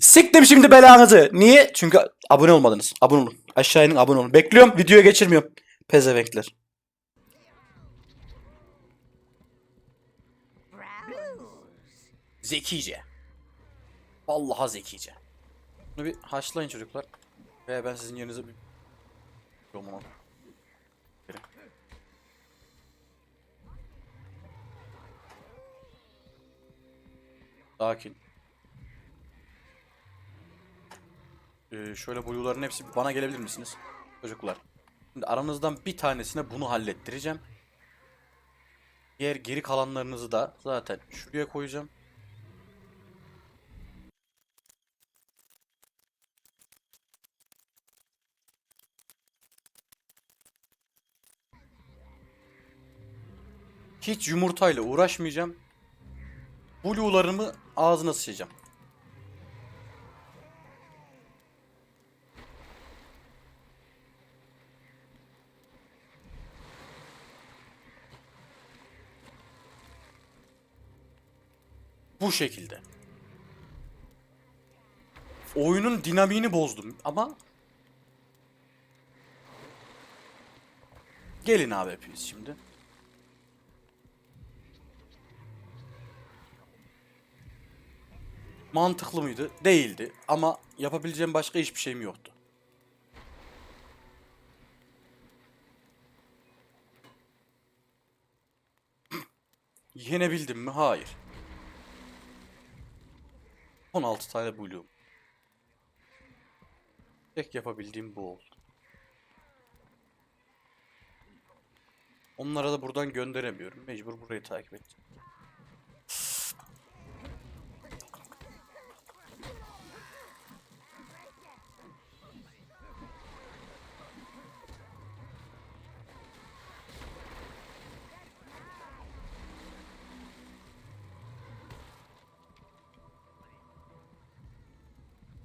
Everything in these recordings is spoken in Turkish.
Siktim şimdi belanızı. Niye? Çünkü abone olmadınız. Abone olun. Aşağı inin abone olun. Bekliyorum. Videoya geçirmiyorum. Pezevenkler. Zekice. Vallahi zekice. Bunu bir haşlayın çocuklar. Ve ben sizin yerinize bir... Yomun Sakin. Ee, şöyle blue'ların hepsi bana gelebilir misiniz? Çocuklar. Şimdi aranızdan bir tanesine bunu hallettireceğim. Diğer geri kalanlarınızı da zaten şuraya koyacağım. Hiç yumurtayla uğraşmayacağım. Blue'larımı ağzına sıçacağım. Bu şekilde. Oyunun dinamiğini bozdum ama Gelin abi hepiniz şimdi. Mantıklı mıydı? Değildi. Ama yapabileceğim başka hiçbir şeyim yoktu. Yenebildim mi? Hayır. 16 tane blue'um. Tek yapabildiğim bu oldu. Onlara da buradan gönderemiyorum. Mecbur burayı takip edeceğim.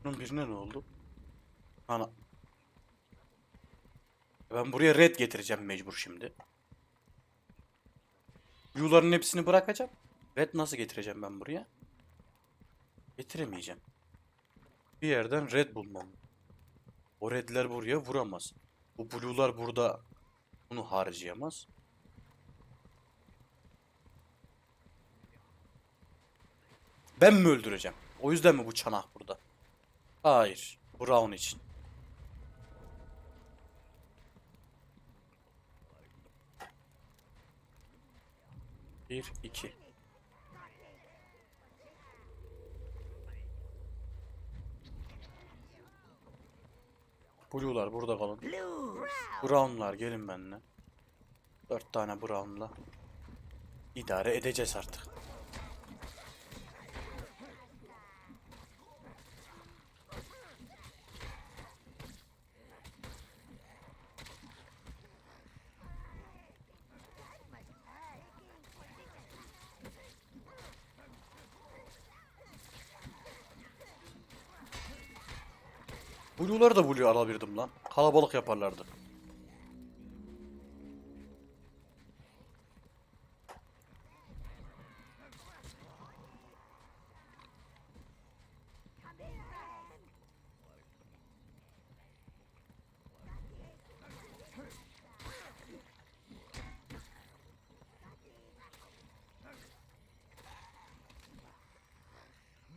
Bunun birine ne oldu? Ana. Ben buraya red getireceğim mecbur şimdi. Blue'ların hepsini bırakacağım. Red nasıl getireceğim ben buraya? Getiremeyeceğim. Bir yerden red bulmam. O redler buraya vuramaz. Bu blue'lar burada bunu harcayamaz. Ben mi öldüreceğim? O yüzden mi bu çanak burada? Hayır. Brown için. Bir, iki. Blue'lar burada kalın. Brown'lar gelin benimle. Dört tane Brown'la. idare edeceğiz artık. Blue'ları da Blue alabilirdim lan. Kalabalık yaparlardı.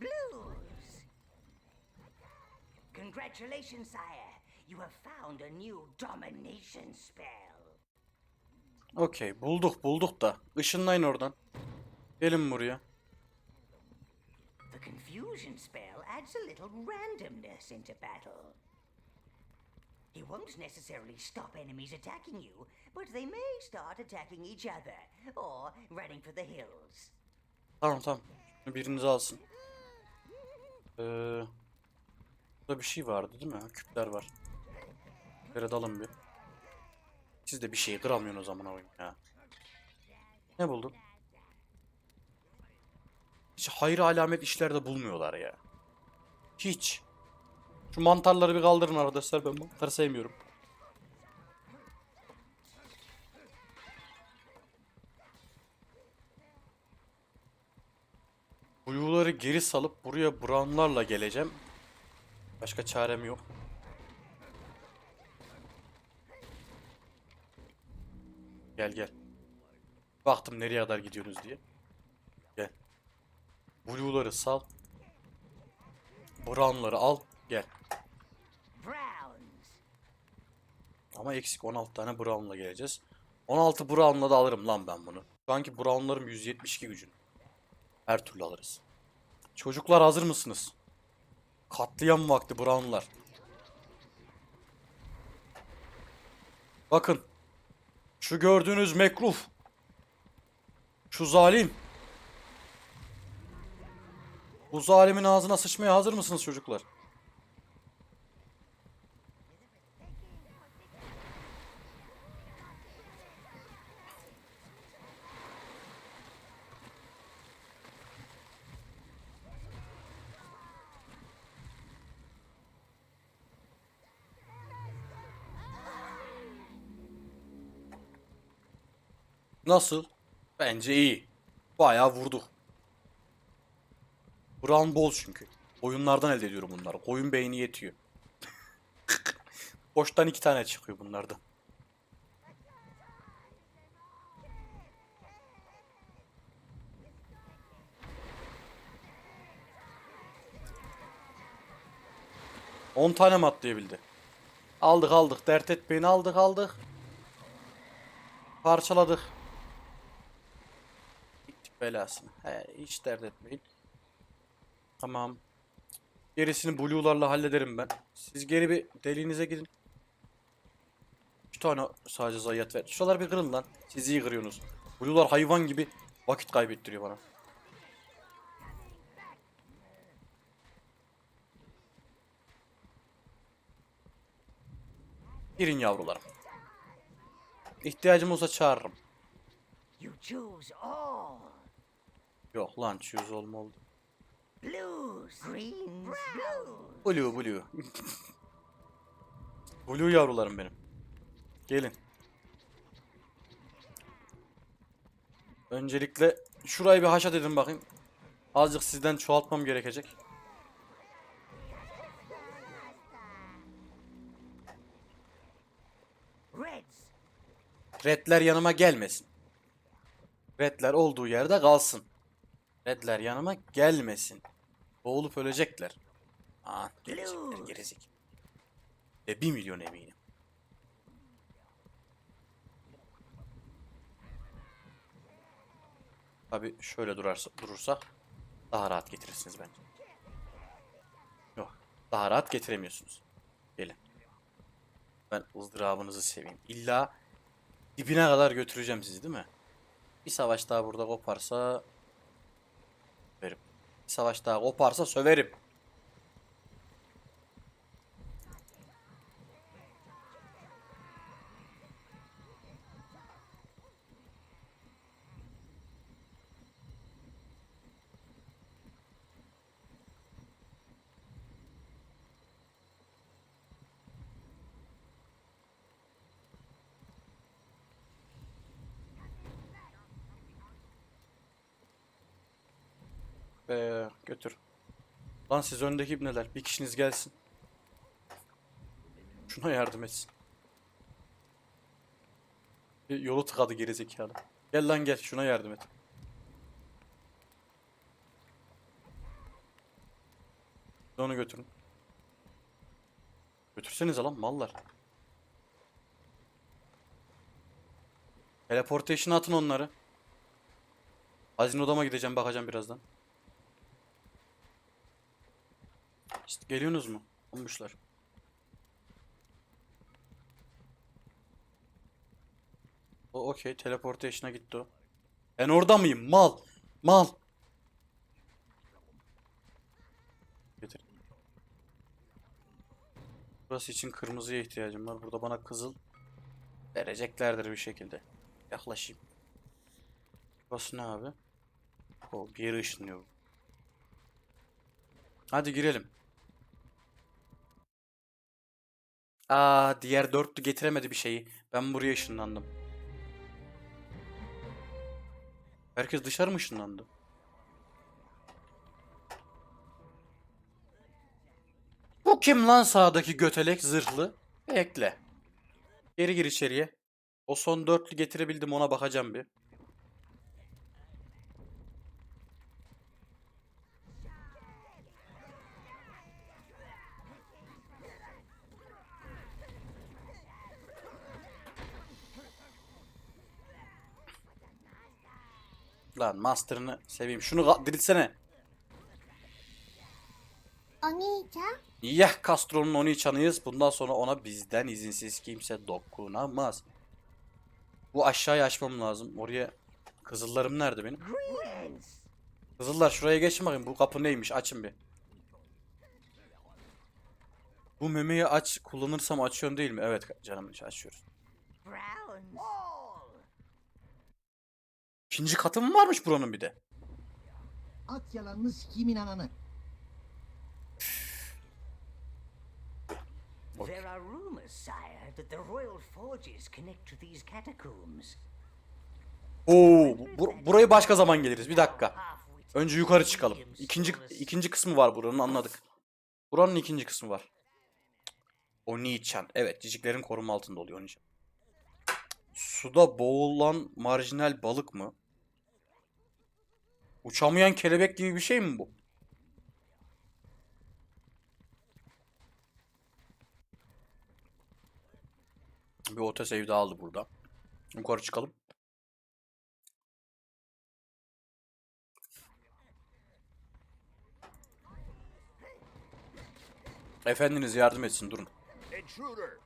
Blues! Congratulations, sire. You have found a new domination spell. Okey bulduk bulduk da. Işınlayın oradan. Gelin buraya. The confusion spell adds a little randomness into battle. It won't necessarily stop enemies attacking you, but they may start attacking each other or running for the hills. Tamam tamam. Şunu biriniz alsın. Ee, burada bir şey vardı değil mi? Küpler var. Böyle dalın bir. Siz de bir şeyi kıramıyorsunuz zaman oyun ya. Ne buldun? Hiç hayır alamet işlerde bulmuyorlar ya. Hiç. Şu mantarları bir kaldırın arkadaşlar ben mantarı sevmiyorum. Blue'ları geri salıp buraya Brown'larla geleceğim. Başka çarem yok. Gel gel. Baktım nereye kadar gidiyorsunuz diye. Gel. Blue'ları sal. Brown'ları al. Gel. Ama eksik 16 tane Brown'la geleceğiz. 16 Brown'la da alırım lan ben bunu. Şu anki Brown'larım 172 gücün. Her türlü alırız. Çocuklar hazır mısınız? Katliam vakti Brown'lar. Bakın. Şu gördüğünüz mekruf. Şu zalim. Bu zalimin ağzına sıçmaya hazır mısınız çocuklar? Nasıl? Bence iyi. Bayağı vurduk. Brown bol çünkü. Oyunlardan elde ediyorum bunları. Koyun beyni yetiyor. Boştan iki tane çıkıyor bunlardan. On tane mi atlayabildi? Aldık aldık. Dert etmeyin. Aldık aldık. Parçaladık. Belasını. He, hiç dert etmeyin. Tamam. Gerisini blue'larla hallederim ben. Siz geri bir deliğinize gidin. Bir tane sadece zayiat ver. Şuralar bir kırın lan. Siz iyi kırıyorsunuz. Blue'lar hayvan gibi vakit kaybettiriyor bana. Girin yavrularım. İhtiyacım olsa çağırırım. You choose all. Yok lan choose olma oldu. Blues. Greens. Blues. Blue blue. blue yavrularım benim. Gelin. Öncelikle şurayı bir haşat edin bakayım. Azıcık sizden çoğaltmam gerekecek. Redler yanıma gelmesin. Redler olduğu yerde kalsın. Redler yanıma gelmesin. Boğulup ölecekler. Aa, gelecekler gerizek. Ve bir milyon eminim. Tabi şöyle durarsa, durursak daha rahat getirirsiniz bence. Yok. Daha rahat getiremiyorsunuz. Gelin. Ben ızdırabınızı seveyim. İlla dibine kadar götüreceğim sizi değil mi? Bir savaş daha burada koparsa söverim. Bir savaş daha koparsa söverim. Be götür. Lan siz öndeki ibneler. Bir kişiniz gelsin. Şuna yardım etsin. Bir yolu tıkadı gerizekalı. Gel lan gel şuna yardım et. Onu götürün. Götürsenize lan mallar. Teleportation'a atın onları. Hazine odama gideceğim bakacağım birazdan. İşte geliyorsunuz mu? Olmuşlar. O okey. Teleportation'a gitti o. Ben orada mıyım? Mal. Mal. Getir. Burası için kırmızıya ihtiyacım var. Burada bana kızıl vereceklerdir bir şekilde. Yaklaşayım. Burası ne abi? O bir yere ışınlıyor. bu. Hadi girelim. Aa diğer dörtlü getiremedi bir şeyi. Ben buraya ışınlandım. Herkes dışarı mı ışınlandı? Bu kim lan sağdaki götelek zırhlı? Bekle. Geri gir içeriye. O son dörtlü getirebildim ona bakacağım bir. Lan master'ını seveyim. Şunu diriltsene. Oni-chan. Yah Castro'nun Oni-chan'ıyız. Bundan sonra ona bizden izinsiz kimse dokunamaz. Bu aşağıya açmam lazım. Oraya kızıllarım nerede benim? Kızıllar şuraya geçin bakayım. Bu kapı neymiş? Açın bir. Bu memeyi aç kullanırsam açıyorum değil mi? Evet canım açıyoruz. Browns. İkinci katı mı varmış buranın bir de? At yalanını sikimin ananı. There are rumors, sire, that the royal forges connect to these catacombs. Oo, bu- burayı başka zaman geliriz. Bir dakika. Önce yukarı çıkalım. İkinci ikinci kısmı var buranın anladık. Buranın ikinci kısmı var. Onichan. Evet, ciciklerin koruma altında oluyor Onichan. Suda boğulan marjinal balık mı? Uçamayan kelebek gibi bir şey mi bu? Bir otosave daha aldı burada. Yukarı çıkalım. Efendiniz yardım etsin durun. Intruder!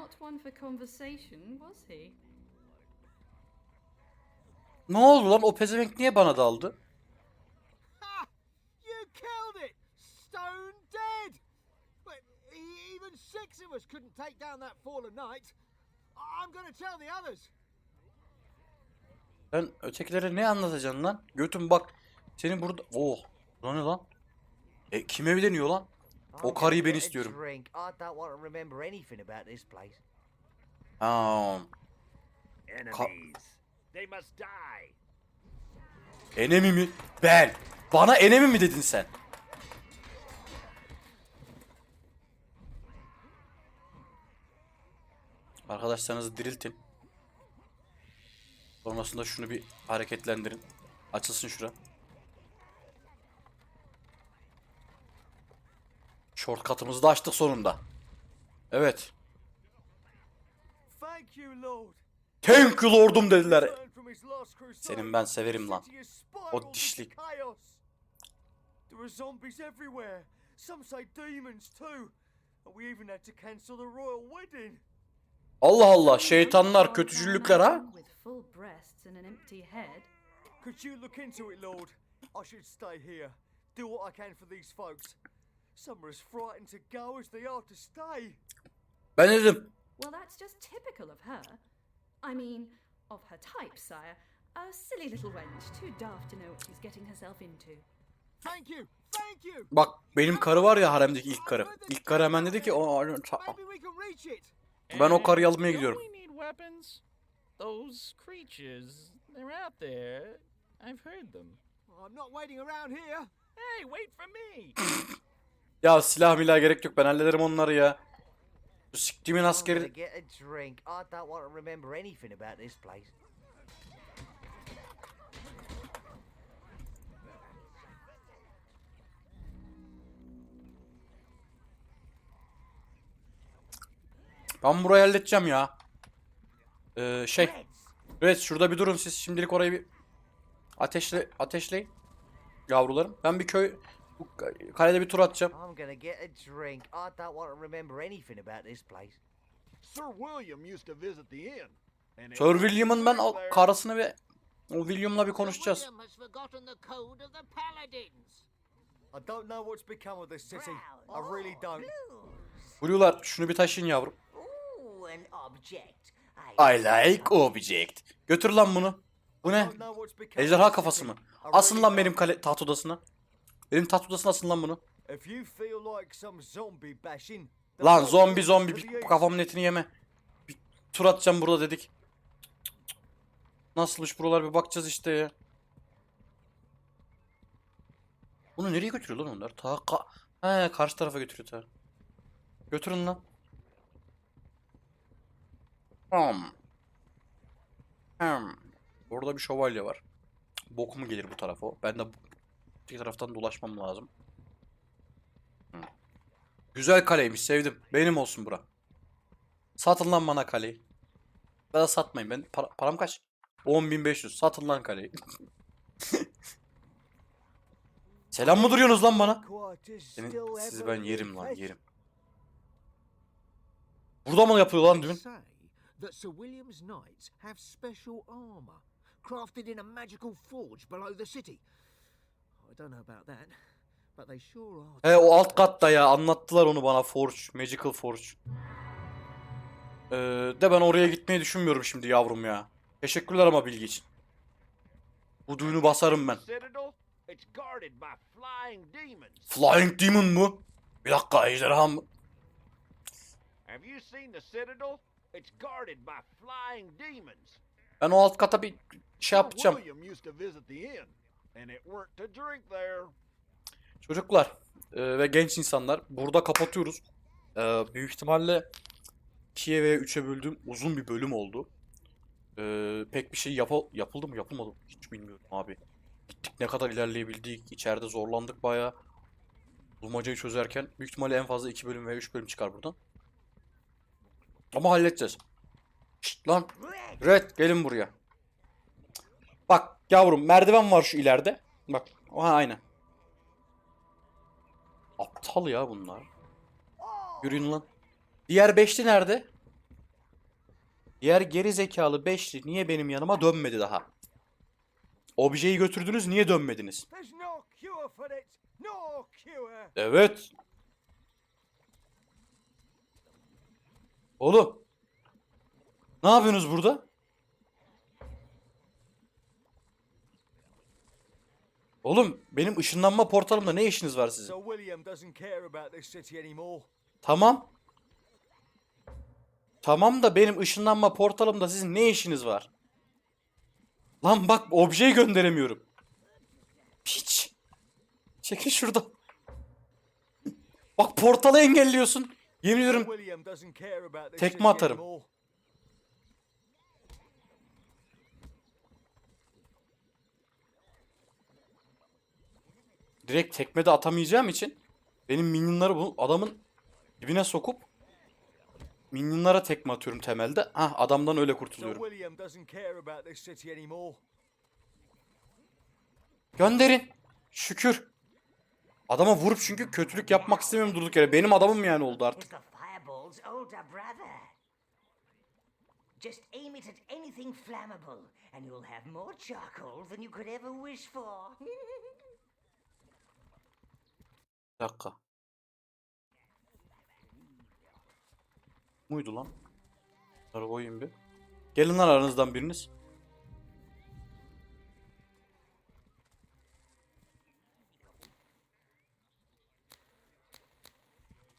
Not one for conversation, was he? Ne oldu lan o pezevenk niye bana daldı? Ha! You killed it! Stone dead! But e- even six of us couldn't take down that fallen knight. I'm gonna tell the others. Sen ötekilere ne anlatacaksın lan? Götüm bak. Senin burada... Oh. Lan ne lan? E kim evleniyor lan? O karıyı ben istiyorum. Must die. Enemi mi? Ben. Bana enemi mi dedin sen? Arkadaşlarınızı diriltin. Sonrasında şunu bir hareketlendirin. Açılsın şura. Shortcut'ımızı da açtık sonunda. Evet. Thank you, lordum dediler. Senin ben severim lan. O dişlik. There are zombies everywhere. Some say demons too. And we even had to cancel the royal wedding. Allah Allah şeytanlar kötücüllükler ha. Could you look into it, Lord? I should stay here. Do what I can for these folks. Some are as frightened to go as they are to stay. Ben dedim. Well, that's just typical of her. I mean, of her type, sire. A silly little wench, too daft to know what she's getting herself into. Thank you. Thank you. Bak benim karı var ya haremdeki ilk karı. İlk karı hemen dedi ki o Maybe we can reach it. ben o karıyı almaya gidiyorum. we need weapons? Those creatures, they're out there. I've heard them. I'm not waiting around here. Hey, wait for me! Ya silah milah gerek yok ben hallederim onları ya. Şu siktimin askeri ben burayı halledeceğim ya. Ee, şey evet şurada bir durun siz şimdilik orayı bir ateşle ateşleyin. Yavrularım ben bir köy bu kalede bir tur atacağım. I'm gonna get a drink. I don't want to remember anything about this place. Sir William used to visit the inn. Sir William'ın ben o karısını ve o William'la bir konuşacağız. I don't know what's become of this city. I really don't. Blue'lar şunu bir taşıyın yavrum. I like object. Götür lan bunu. Bu ne? Ejderha kafası mı? Asın lan benim kale taht odasına. Benim taht odasına asın lan bunu. Lan zombi zombi bir kafamın etini yeme. Bir tur atacağım burada dedik. Nasılmış buralar bir bakacağız işte ya. Bunu nereye götürüyor lan onlar? Ta ka He, karşı tarafa götürüyor ta. Götürün lan. Hmm. Hmm. Orada bir şövalye var. Bokumu gelir bu tarafa o. Ben de bir taraftan dolaşmam lazım. Hmm. Güzel kaleymiş sevdim. Benim olsun bura. Satın lan bana kaleyi. Da satmayın. Ben para- param kaç? 10.500. Satın lan kaleyi. Selam mı duruyorsunuz lan bana? Senin, sizi ben yerim lan yerim. Burada mı yapıyor lan say that Sir William's knights have special armor, crafted in a magical forge below the city. He o alt katta ya anlattılar onu bana Forge, Magical Forge. Ee, de ben oraya gitmeyi düşünmüyorum şimdi yavrum ya. Teşekkürler ama bilgi için. Bu düğünü basarım ben. Flying Demon mu? Bir dakika ejderha mı? Ben o alt kata bir şey yapacağım. Çocuklar e, ve genç insanlar burada kapatıyoruz. E, büyük ihtimalle 2'ye veya 3'e böldüğüm uzun bir bölüm oldu. E, pek bir şey yapa- yapıldı mı yapılmadı mı hiç bilmiyorum abi. Gittik ne kadar ilerleyebildik. içeride zorlandık bayağı. Bulmacayı çözerken büyük ihtimalle en fazla 2 bölüm veya 3 bölüm çıkar buradan. Ama halledeceğiz. Şşt lan. Red gelin buraya. Bak yavrum merdiven var şu ileride. Bak. Aha aynen. Aptal ya bunlar. Yürüyün lan. Diğer beşli nerede? Diğer geri zekalı beşli niye benim yanıma dönmedi daha? Objeyi götürdünüz niye dönmediniz? Evet. Oğlum. Ne yapıyorsunuz burada? Oğlum benim ışınlanma portalımda ne işiniz var sizin? Tamam. Tamam da benim ışınlanma portalımda sizin ne işiniz var? Lan bak objeyi gönderemiyorum. Piç. Çekil şurada. Bak portalı engelliyorsun. Yemin ediyorum Tekme atarım. Direkt tekmede atamayacağım için benim minyonları bu adamın dibine sokup minyonlara tekme atıyorum temelde. Hah adamdan öyle kurtuluyorum. Gönderin. Şükür. Adama vurup çünkü kötülük yapmak istemiyorum durduk yere. Benim adamım yani oldu artık. Just aim it at anything flammable, and you'll have more charcoal than you could ever wish for. Dakika. Muydu lan? Bunları koyayım bir. Gelin lan aranızdan biriniz.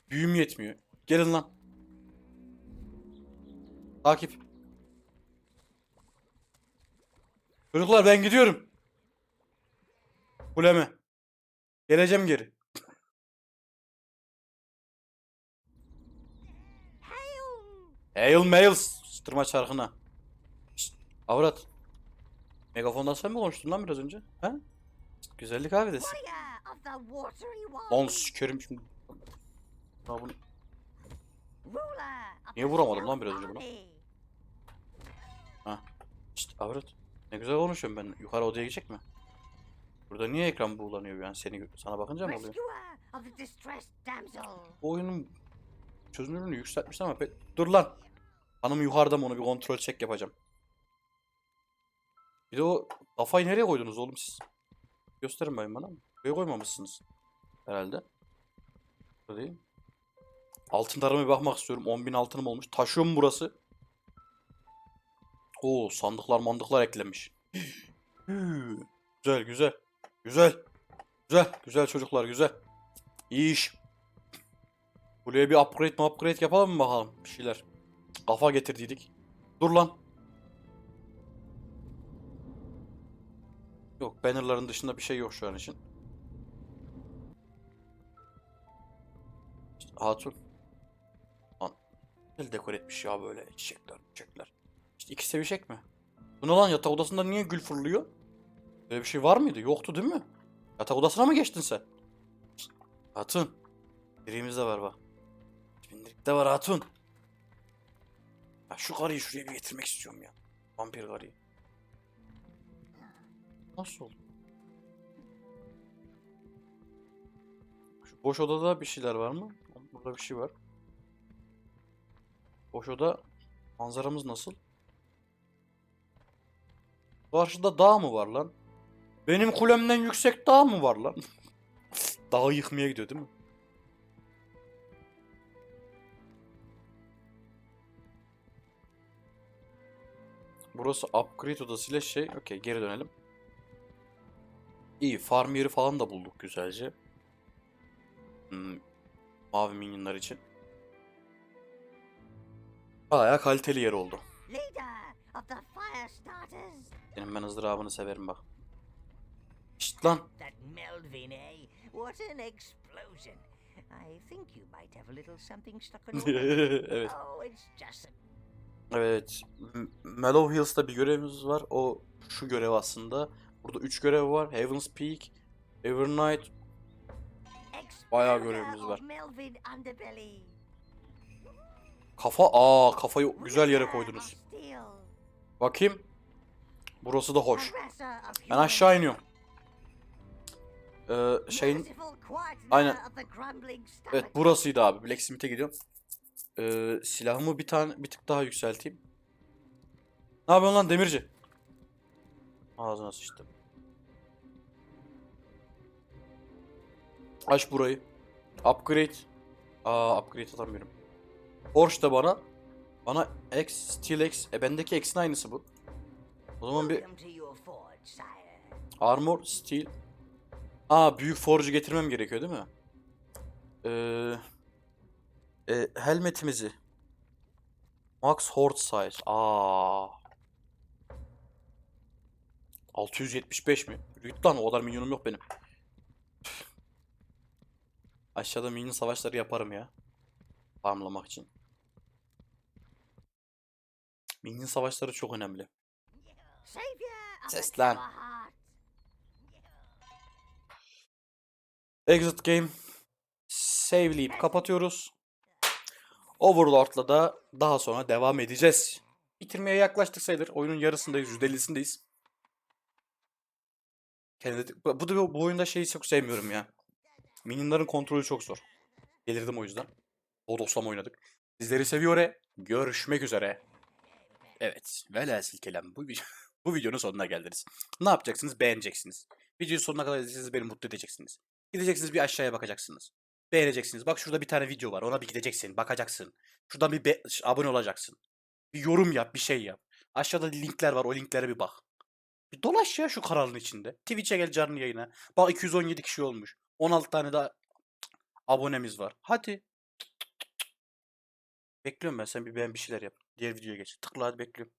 Büyüm yetmiyor. Gelin lan. Takip. Çocuklar ben gidiyorum. Kuleme. Geleceğim geri. Hail mail sıtırma çarkına. Şşt, avrat. Megafondan sen mi konuştun lan biraz önce? Ha? Şşt, güzellik abi desin. Lan sikerim şimdi. Ya bunu... Niye vuramadım lan biraz önce buna? Army. Şşt, avrat. Ne güzel konuşuyorum ben. Yukarı odaya gidecek mi? Burada niye ekran buğulanıyor yani? Seni sana bakınca mı oluyor? Bu oyunun çözünürlüğünü yükseltmişler ama pe- dur lan. Hanım yukarıda mı onu bir kontrol çek yapacağım. Bir de o kafayı nereye koydunuz oğlum siz? Gösterin bakayım bana. Buraya koymamışsınız. Herhalde. Değil. Altın tarama bir bakmak istiyorum. 10.000 altınım olmuş. Taşıyor mu burası? Oo sandıklar mandıklar eklenmiş. Güzel güzel. Güzel. Güzel. Güzel çocuklar güzel. İyi iş. Buraya bir upgrade mi upgrade yapalım mı bakalım bir şeyler. Kafa getirdiydik. Dur lan. Yok bannerların dışında bir şey yok şu an için. İşte hatun. Lan el dekor etmiş ya böyle çiçekler çiçekler. İşte iki sevişek mi? Bu ne lan yatak odasında niye gül fırlıyor? Böyle bir şey var mıydı? Yoktu değil mi? Yatak odasına mı geçtin sen? Hatun. Birimiz de var bak. Bindirik de var hatun. Ya şu karıyı şuraya bir getirmek istiyorum ya. Vampir karıyı. Nasıl oldu? Şu boş odada bir şeyler var mı? Burada bir şey var. Boş oda manzaramız nasıl? Karşıda dağ mı var lan? Benim kulemden yüksek dağ mı var lan? Dağı yıkmaya gidiyor değil mi? Burası upgrade odasıyla şey. Okey geri dönelim. İyi farm yeri falan da bulduk güzelce. Hmm, mavi minyonlar için. Bayağı kaliteli yer oldu. Senin ben ızdırabını severim bak. Şşt lan. Eh? Evet. Evet. Mellow Hills'ta bir görevimiz var. O şu görev aslında. Burada 3 görev var. Heaven's Peak, Evernight. Bayağı görevimiz var. Kafa. Aa kafayı güzel yere koydunuz. Bakayım. Burası da hoş. Ben aşağı iniyorum. Ee, şeyin Aynen. Evet burasıydı abi. Blacksmith'e gidiyorum. Ee, silahımı bir tane bir tık daha yükselteyim. Ne yapıyorsun lan demirci? Ağzına sıçtım. Aç burayı. Upgrade. Aa upgrade atamıyorum. Porsche da bana. Bana X, Steel X. E bendeki X'in aynısı bu. O zaman bir. Armor, steel. Aa büyük forge getirmem gerekiyor değil mi? Ee, e, helmetimizi. Max Horde size. Aa. 675 mi? Yürü lan o kadar minyonum yok benim. Aşağıda minyon savaşları yaparım ya. Farmlamak için. Minyon savaşları çok önemli. Ses lan. Exit game. Save'leyip kapatıyoruz. Overlord'la da daha sonra devam edeceğiz. Bitirmeye yaklaştık sayılır. Oyunun yarısındayız, %50'sindeyiz. Kendi, bu, bu, da- bu oyunda şeyi çok sevmiyorum ya. Minyonların kontrolü çok zor. Gelirdim o yüzden. Bodoslama oynadık. Sizleri seviyor. e. Görüşmek üzere. Evet. Velhasıl kelam. Bu, bu videonun sonuna geldiniz. Ne yapacaksınız? Beğeneceksiniz. Videoyu sonuna kadar izleyeceksiniz. Beni mutlu edeceksiniz. Gideceksiniz bir aşağıya bakacaksınız. Beğeneceksiniz. Bak şurada bir tane video var. Ona bir gideceksin. Bakacaksın. Şuradan bir be- abone olacaksın. Bir yorum yap. Bir şey yap. Aşağıda linkler var. O linklere bir bak. Bir dolaş ya şu kanalın içinde. Twitch'e gel canlı yayına. Bak 217 kişi olmuş. 16 tane daha abonemiz var. Hadi. Bekliyorum ben. Sen bir beğen bir şeyler yap. Diğer videoya geç. Tıkla hadi bekliyorum.